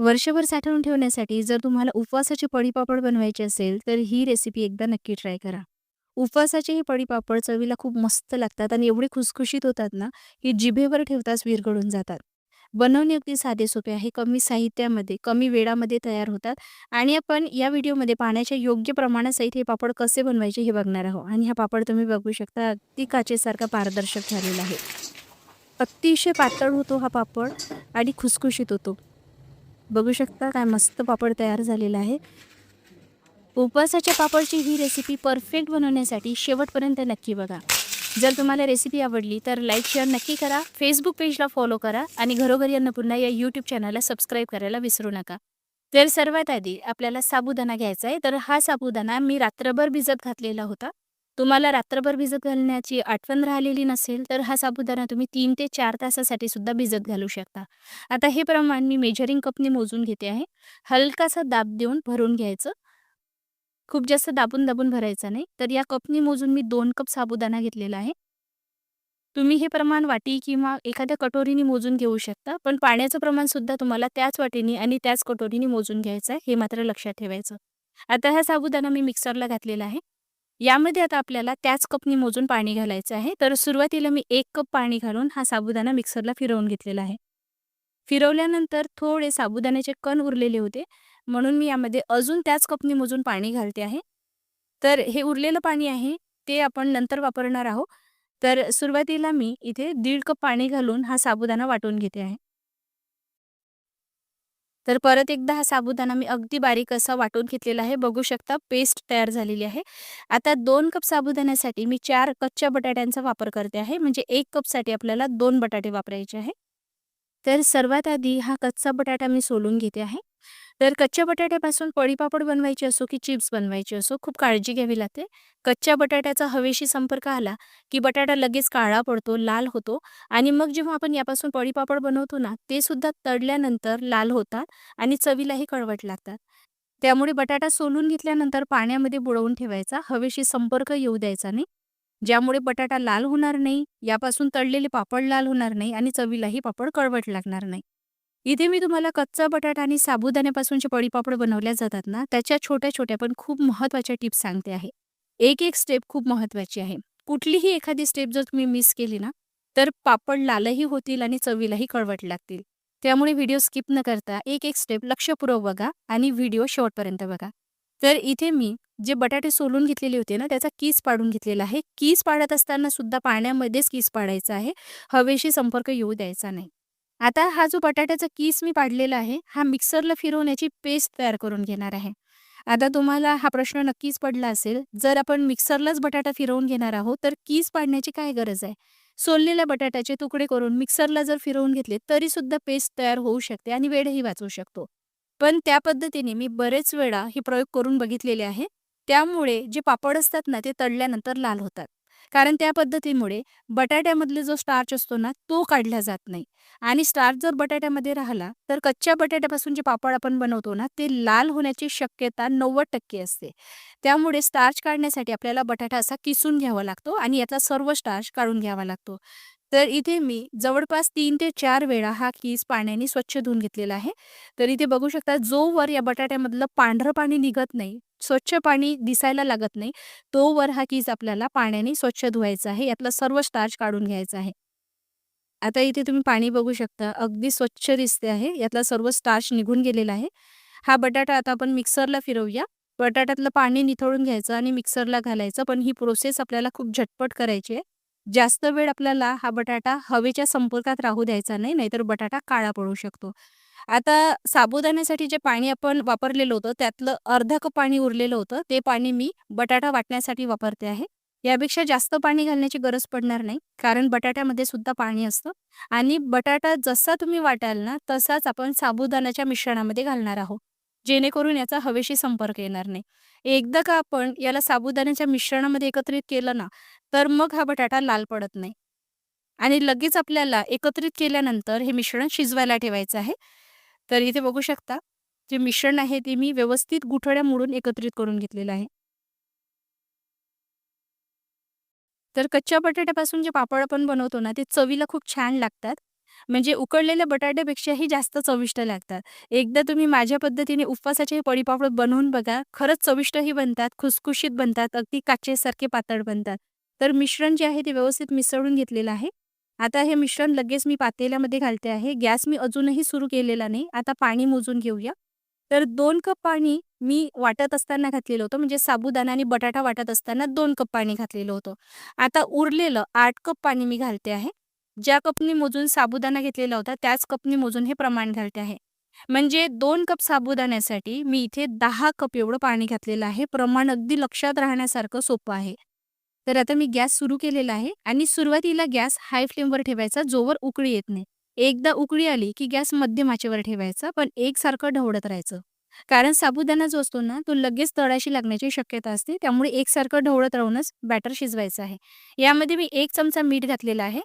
वर्षभर साठवून ठेवण्यासाठी जर तुम्हाला उपवासाचे पडीपापड बनवायचे असेल, तर ही रेसिपी एकदा नक्की ट्राय करा. उपवासाचे हे पडीपापड चवीला खूप मस्त लागतात आणि एवढे खुसखुशीत होतात ना, की जिभेवर ठेवताच विरघळून जातात. बनवणे अगदी साधे-सोपे आहे. कमी साहित्यामध्ये, कमी वेळामध्ये तयार होतात आणि आपण या व्हिडिओमध्ये पाण्याच्या योग्य प्रमाणासहित हे पापड कसे बनवायचे हे बघणार आहोत आणि हा पापड तुम्ही बघू शकता अगदी काचेसारखा पारदर्शक झालेला आहे. अतिशय पातळ होतो हा पापड आणि खुसखुशीत होतो. बघू शकता काय मस्त पापड तयार झालेला आहे. उपवासाच्या पापडची ही रेसिपी परफेक्ट बनवण्यासाठी शेवटपर्यंत नक्की बघा. जर तुम्हाला रेसिपी आवडली तर लाईक शेअर नक्की करा. फेसबुक पेजला फॉलो करा आणि घरोघरी पुन्हा या यूट्यूब चॅनलला सबस्क्राईब करायला विसरू नका. तर सर्वात आधी आपल्याला साबुदाणा घ्यायचा आहे. तर हा साबुदाणा मी रात्रभर भिजत घातलेला होता. तुम्हाला रात्रभर भिजत घालण्याची आठवण राहिलेली नसेल तर हा साबुदाणा तुम्ही तीन ते चार तासासाठी सुद्धा भिजत घालू शकता. आता हे प्रमाण मी मेजरिंग कपने मोजून घेते आहे. हलकासा दाब देऊन भरून घ्यायचं. खूप जास्त दाबून दाबून भरायचा नाही तर या कपनी मोजून मी दोन कप साबुदाणा घेतलेला आहे. तुम्ही हे प्रमाण वाटी किंवा एखाद्या कटोरीने मोजून घेऊ शकता पण पाण्याचं प्रमाण सुद्धा तुम्हाला त्याच वाटीने आणि त्याच कटोरीने मोजून घ्यायचं आहे हे मात्र लक्षात ठेवायचं. आता हा साबुदाणा मी मिक्सरला घातलेला आहे. यामध्ये आता आपल्याला त्याच कपनी मोजून पाणी घालायचं आहे. तर सुरुवातीला मी एक कप पाणी घालून हा साबुदाणा मिक्सरला फिरवून घेतलेला आहे. फिरवल्यानंतर थोडे साबुदाण्याचे कण उरलेले होते. म्हणून मी यामध्ये अजून त्याच कपनी मोजून पाणी घालते आहे. तर हे उरलेलं पाणी आहे ते आपण नंतर वापरणार आहोत. तर सुरुवातीला मी इथे दीड कप पाणी घालून हा साबुदाणा वाटून घेते आहे. तर परत एकदा हा साबुदाणा मी अगदी बारीक असा वाटून घेतलेला आहे. बघू शकता पेस्ट तयार झालेली आहे. आता दोन कप साबुदाण्यासाठी मी चार कच्च्या बटाट्यांचा वापर करते आहे. म्हणजे एक कपसाठी आपल्याला दोन बटाटे वापरायचे आहे. तर सर्वात आधी हा कच्चा बटाटा मी सोलून घेते आहे. तर कच्च्या बटाट्यापासून पळीपापड बनवायची असो की चिप्स बनवायची असो खूप काळजी घ्यावी लागते. कच्च्या बटाट्याचा हवेशी संपर्क आला की बटाटा लगेच काळा पडतो लाल होतो आणि मग जेव्हा आपण यापासून पळीपापड बनवतो ना ते सुद्धा तळल्यानंतर लाल होतात आणि चवीलाही कळवट लागतात. त्यामुळे बटाटा सोलून घेतल्यानंतर पाण्यामध्ये बुडवून ठेवायचा हवेशी संपर्क येऊ द्यायचा नाही. ज्यामुळे बटाटा लाल होणार नाही यापासून तळलेले पापड लाल होणार नाही आणि चवीलाही पापड कळवट लागणार नाही. इथे मी तुम्हाला कच्चा बटाटा आणि साबुदाण्यापासूनचे पडीपापड बनवल्या जातात ना त्याच्या छोट्या छोट्या पण खूप महत्त्वाच्या टिप्स सांगते आहे. एक एक स्टेप खूप महत्त्वाची आहे. कुठलीही एखादी स्टेप जर तुम्ही मिस केली ना तर पापड लालही होतील आणि चवीलाही कळवट लागतील. त्यामुळे व्हिडिओ स्किप न करता एक एक स्टेप लक्षपूर्वक बघा आणि व्हिडिओ शेवटपर्यंत बघा. तर इथे मी जे बटाटे सोलून घेतलेले होते ना त्याचा कीस पाडून घेतलेला आहे. कीस पाडत असताना सुद्धा पाण्यामध्येच कीस पाडायचा आहे. हवेशी संपर्क येऊ द्यायचा नाही. आता हा जो बटाट्याचा कीस मी पाडलेला आहे हा मिक्सरला फिरवण्याची पेस्ट तयार करून घेणार आहे. आता तुम्हाला हा प्रश्न नक्कीच पडला असेल जर आपण मिक्सरलाच बटाटा फिरवून घेणार आहोत तर कीस पाडण्याची काय गरज आहे? सोललेल्या बटाट्याचे तुकडे करून मिक्सरला जर फिरवून घेतले तरी सुद्धा पेस्ट तयार होऊ शकते आणि वेळही वाचवू शकतो. पण त्या पद्धतीने मी बरेच वेळा हे प्रयोग करून बघितलेले आहे. त्यामुळे जे पापड असतात ना ते तळल्यानंतर लाल होतात. कारण त्या पद्धतीमुळे बटाट्यामधले जो स्टार्च असतो ना तो काढला जात नाही. आणि स्टार्च जर बटाट्यामध्ये राहिला तर कच्च्या बटाट्यापासून जे पापड आपण बनवतो ना ते लाल होण्याची शक्यता नव्वद टक्के असते. त्यामुळे स्टार्च काढण्यासाठी आपल्याला बटाटा असा किसून घ्यावा लागतो आणि याचा सर्व स्टार्च काढून घ्यावा लागतो. तर इथे मी जवळपास तीन ते चार वेळा हा कीस पाण्याने स्वच्छ धुवून घेतलेला आहे. तर इथे बघू शकता जो वर या बटाट्यामधलं पांढरं पाणी निघत नाही स्वच्छ पाणी दिसायला लागत नाही तो वर हा कीस आपल्याला पाण्याने स्वच्छ धुवायचा आहे. यातला सर्व स्टार्च काढून घ्यायचा आहे. आता इथे तुम्ही पाणी बघू शकता अगदी स्वच्छ दिसते आहे. यातला सर्व स्टार्च निघून गेलेला आहे. हा बटाटा आता आपण मिक्सरला फिरवूया. बटाट्यातलं पाणी निथळून घ्यायचं आणि मिक्सरला घालायचं पण ही प्रोसेस आपल्याला खूप झटपट करायची आहे. जास्त वेळ आपल्याला हा बटाटा हवेच्या संपर्कात राहू द्यायचा नाही नाहीतर बटाटा काळा पडू शकतो. आता साबुदाण्यासाठी जे पाणी आपण वापरलेलं होतं त्यातलं अर्धा कप पाणी उरलेलं होतं ते पाणी मी बटाटा वाटण्यासाठी वापरते आहे. यापेक्षा जास्त पाणी घालण्याची गरज पडणार नाही कारण बटाट्यामध्ये सुद्धा पाणी असतं. आणि बटाटा जसा तुम्ही वाटाल ना तसाच आपण साबुदाण्याच्या मिश्रणामध्ये घालणार आहोत. जेणेकरून याचा हवेशी संपर्क येणार नाही. एकदा का आपण याला साबुदाण्याच्या मिश्रणामध्ये एकत्रित केलं ना तर मग हा बटाटा लाल पडत नाही. आणि लगेच आपल्याला एकत्रित केल्यानंतर हे मिश्रण शिजवायला ठेवायचं आहे. तर इथे बघू शकता जे मिश्रण आहे ते मी व्यवस्थित गुठळ्या मोडून एकत्रित करून घेतलेलं आहे. तर कच्च्या बटाट्यापासून जे पापड आपण बनवतो ना ते चवीला खूप छान लागतात. म्हणजे उकडलेल्या बटाट्यापेक्षाही जास्त चविष्ट लागतात. एकदा तुम्ही माझ्या पद्धतीने उपवासाचे हे बनवून बघा. खरंच चविष्टही बनतात, खुसखुशीत बनतात, अगदी काचेसारखे पातळ बनतात. तर मिश्रण जे आहे ते व्यवस्थित मिसळून घेतलेलं आहे. आता हे मिश्रण लगेच मी पातेल्यामध्ये घालते आहे. गॅस मी अजूनही सुरू केलेला नाही. आता पाणी मोजून घेऊया. तर दोन कप पाणी मी वाटत असताना घातलेलं होतं. म्हणजे साबुदाणा आणि बटाटा वाटत असताना दोन कप पाणी घातलेलं होतं. आता उरलेलं आठ कप पाणी मी घालते आहे. ज्या कपनी मोजून साबुदाणा घेतलेला होता त्याच कपनी मोजून हे प्रमाण घालते आहे. म्हणजे दोन कप साबुदाण्यासाठी मी इथे दहा कप एवढं पाणी घातलेलं आहे. प्रमाण अगदी लक्षात राहण्यासारखं सोपं आहे. तर आता मी गॅस सुरू केलेला आहे आणि सुरुवातीला गॅस हाय फ्लेमवर ठेवायचा जोवर उकळी येत नाही. एकदा उकळी आली की गॅस मध्यम आचेवर ठेवायचा पण एकसारखं ढवळत राहायचं. कारण साबुदाणा जो असतो ना तो लगेच तळाशी लागण्याची शक्यता असते. त्यामुळे एकसारखं ढवळत राहूनच बॅटर शिजवायचं आहे. यामध्ये मी एक चमचा मीठ घातलेला आहे.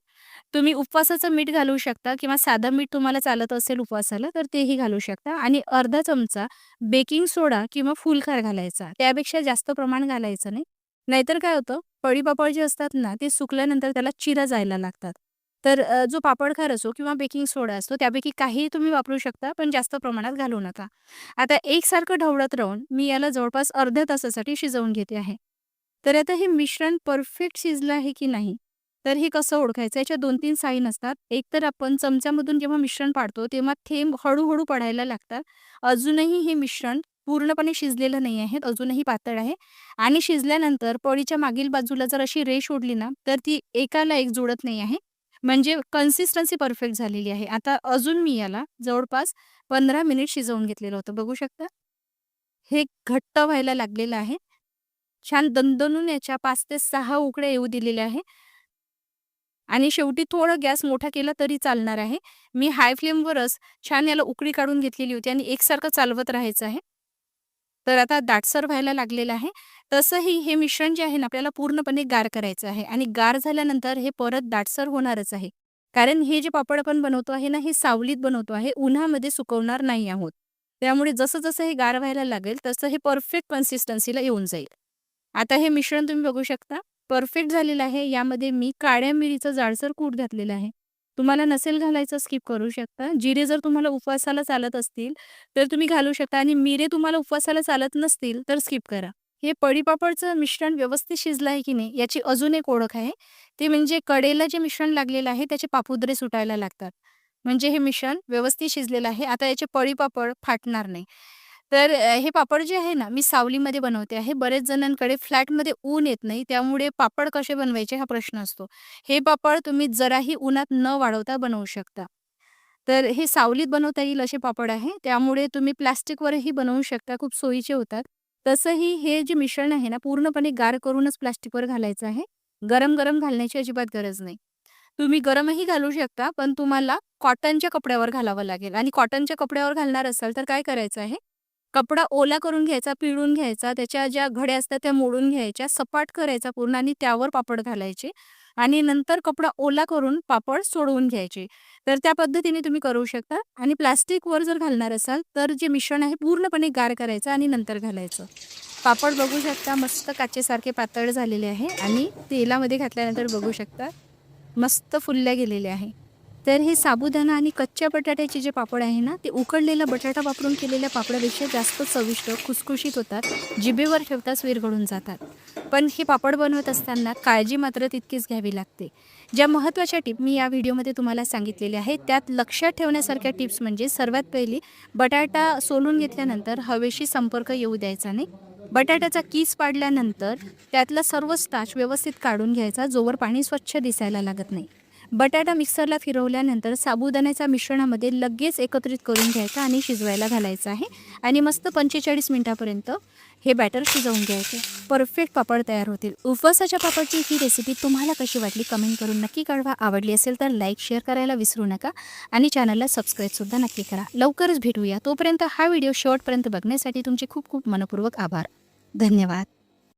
तुम्ही उपवासाचं मीठ घालू शकता किंवा साधं मीठ तुम्हाला चालत असेल उपवासाला तर तेही घालू शकता आणि अर्धा चमचा बेकिंग सोडा किंवा फुलखार घालायचा. त्यापेक्षा जास्त प्रमाण घालायचं नाही. नाहीतर काय होतं पळीपापड जे असतात ना ते सुकल्यानंतर त्याला चिरा जायला लागतात. तर जो पापडखार असो किंवा बेकिंग सोडा असतो त्यापैकी काहीही तुम्ही वापरू शकता पण जास्त प्रमाणात घालू नका. आता एकसारखं ढवळत राहून मी याला जवळपास अर्ध्या तासासाठी शिजवून घेते आहे. तर आता हे मिश्रण परफेक्ट शिजलं आहे की नाही तर हे कसं ओळखायचं याच्या 2-3 साईन असतात. एक तर आपण चमच्यामधून जेव्हा मिश्रण पाडतो तेव्हा थेंब हळूहळू पडायला लागतात. अजूनही हे मिश्रण पूर्णपणे शिजलेलं नाही आहे. अजूनही पातळ आहे आणि शिजल्यानंतर पळीच्या मागील बाजूला जर अशी रेष ओढली ना तर ती एकाला एक जुळत नाही आहे. म्हणजे कन्सिस्टन्सी परफेक्ट झालेली आहे. आता अजून मी याला जवळपास 15 मिनिट शिजवून घेतलेलं होतं. बघू शकता. हे घट्ट व्हायला लागलेलं आहे. छान दणदणून याच्या पाच ते सहा उकड्या येऊ दिलेल्या आहे. आणि शेवटी थोडं गॅस मोठा केला तरी चालणार आहे. मी हाय फ्लेमवरच छान याला उकळी काढून घेतलेली होती आणि एकसारखं चालवत राहायचं आहे. तर आता दाटसर व्हायला लागलेलं आहे. तसंही हे मिश्रण जे आहे ना आपल्याला पूर्णपणे गार करायचं आहे आणि गार झाल्यानंतर हे परत दाटसर होणारच आहे. कारण हे जे पापड आपण बनवतो आहे ना हे सावलीत बनवतो आहे. उन्हामध्ये सुकवणार नाही आहोत. त्यामुळे जसं-जसं हे गार व्हायला लागेल तसं हे परफेक्ट कन्सिस्टन्सीला येऊन जाईल. आता हे मिश्रण तुम्ही बघू शकता परफेक्ट झालेलं आहे. यामध्ये मी काळ्या मिरीचं जाडसर कूट घातलेलं आहे. तुम्हाला नसेल घालायचं स्किप करू शकता. जिरे जर तुम्हाला उपवासाला चालत असतील तर तुम्ही घालू शकता आणि मिरे तुम्हाला उपवासाला चालत नसतील तर स्किप करा. हे पडीपापडचं मिश्रण व्यवस्थित शिजलं आहे की नाही याची अजून एक ओळख आहे. ते म्हणजे कडेला जे मिश्रण लागलेलं आहे त्याचे पापुद्रे सुटायला लागतात. म्हणजे हे मिश्रण व्यवस्थित शिजलेलं आहे. आता याचे पळीपापड फाटणार नाही. तर हे पापड जे आहे ना मी सावलीमध्ये बनवते आहे. बरेच जणांकडे फ्लॅटमध्ये ऊन येत नाही त्यामुळे पापड कसे बनवायचे हा प्रश्न असतो. हे पापड तुम्ही जराही उन्हात न वाढवता बनवू शकता. तर हे सावलीत बनवता येईल असे पापड आहे. त्यामुळे तुम्ही प्लास्टिकवरही बनवू शकता. खूप सोयीचे होतात. तसंही हे जे मिश्रण आहे ना पूर्णपणे गार करूनच प्लास्टिकवर घालायचं आहे. गरम-गरम घालण्याची अजिबात गरज नाही. तुम्ही गरमही घालू शकता पण तुम्हाला कॉटनच्या कपड्यावर घालावं लागेल आणि कॉटनच्या कपड्यावर घालणार असाल तर काय करायचं आहे कपडा ओला करून घ्यायचा, पिळून घ्यायचा, त्याच्या ज्या घड्या असतात त्या मोडून घ्यायच्या, सपाट करायचा पूर्ण आणि त्यावर पापड घालायचे आणि नंतर कपडा ओला करून पापड सोडवून घ्यायचे. तर त्या पद्धतीने तुम्ही करू शकता आणि प्लास्टिकवर जर घालणार असाल तर जे मिश्रण आहे पूर्णपणे गार करायचं आणि नंतर घालायचं. पापड बघू शकता मस्त काचेसारखे पातळ झालेले आहे आणि तेलामध्ये घातल्यानंतर बघू शकता मस्त फुलल्या गेलेले आहे. तर हे साबुदाणा आणि कच्च्या बटाट्याचे जे पापड आहे ना ते उकडलेला बटाटा वापरून केलेल्या पापडापेक्षा जास्त चविष्ट, खुसखुशीत होतात. जिभेवर ठेवताच विरघळून जातात. पण हे पापड बनवत असताना काळजी मात्र तितकीच घ्यावी लागते. ज्या महत्त्वाच्या टिप मी या व्हिडिओमध्ये तुम्हाला सांगितलेल्या आहेत त्यात लक्षात ठेवण्यासारख्या टिप्स म्हणजे सर्वात पहिली बटाटा सोलून घेतल्यानंतर हवेशी संपर्क येऊ द्यायचा नाही. बटाट्याचा कीस पाडल्यानंतर त्यातला सर्व स्टार्च व्यवस्थित काढून घ्यायचा जोवर पाणी स्वच्छ दिसायला लागत नाही. बटाटा मिक्सरला फिरवल्यानंतर साबुदाण्याच्या मिश्रणामध्ये लगेच एकत्रित करून घ्यायचा आणि शिजवायला घालायचं आहे आणि मस्त पंचेचाळीस मिनटापर्यंत हे बॅटर शिजवून घ्यायचे. परफेक्ट पापड तयार होतील. उपवासाच्या पापडची ही रेसिपी तुम्हाला कशी वाटली कमेंट करून नक्की कळवा. आवडली असेल तर लाईक, शेअर करायला विसरू नका आणि चॅनलला सबस्क्राईबसुद्धा नक्की करा. लवकरच भेटूया. तोपर्यंत हा व्हिडिओ शेवटपर्यंत बघण्यासाठी तुमचे खूप खूप मनपूर्वक आभार. धन्यवाद.